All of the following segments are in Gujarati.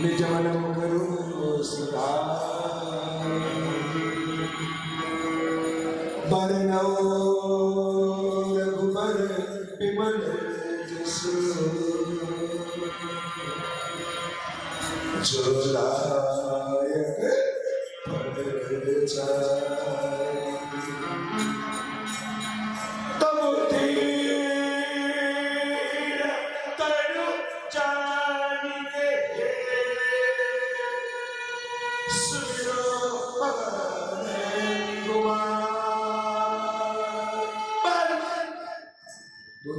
نجملم کروں صدا برنو لگمر بمن جسر جو لائک پڑھ چاہ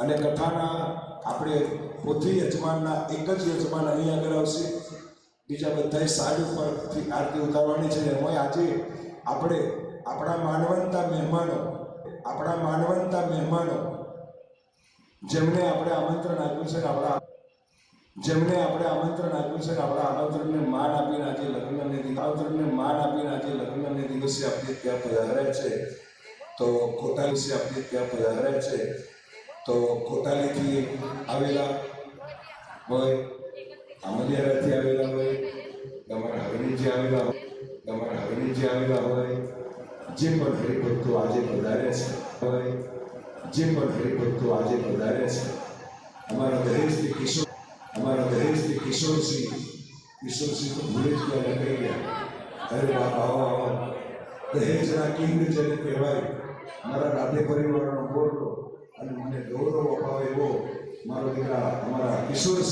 અને કથાના આપણે પોથી યજમાનના એક જ યજમાન અહીં આગળ આવશે. બીજા બધાએ સાઈડ ઉપરથી આરતી ઉતારવાની છે. એમાં આજે આપણે આપણા માનવંતા મહેમાનો, આપણા માનવંતા મહેમાનો, જેમને આપણે આમંત્રણ આપ્યું છે આપણા, જેમને આપણે આમંત્રણ આપ્યું છે આપણા આમંત્રણને માન આપીને આજે લગ્નને દિવસ આમંત્રણને માન આપીને આજે લગ્નને દિવસે આપણે ત્યાં પધાર્યા છે. તો કોટાલી આપણે ત્યાં પધાર્યા છે. તો કોટાલીથી આવેલા હોય આમલિયારાથી આવેલા હોય, તમારા હરણીજી આવેલા હોય, તમારા હરણીજી આવેલા હોય, જે પણ હરિભક્તો આજે પધાર્યા છે, હોય, જે પણ હરિભક્તો આજે પધાર્યા છે, અમારા દહેજથી કિશોર, અમારા દહેજથી કિશોરસિંહ કિશોરસિંહ તો ભૂલે જ ગયા કહી ગયા. અરે બાપ, આવો આવો. દહેજના કિંગ જેને કહેવાય, મારા રાધે પરિવારનો ગોરલો ಅಲ್ಲಿ ಮೊನ್ನೆ ಗೌರವ ಅಭಾವ ಇವು ಮರದಿಗ ಅಮರ ಕಿಶೋರ್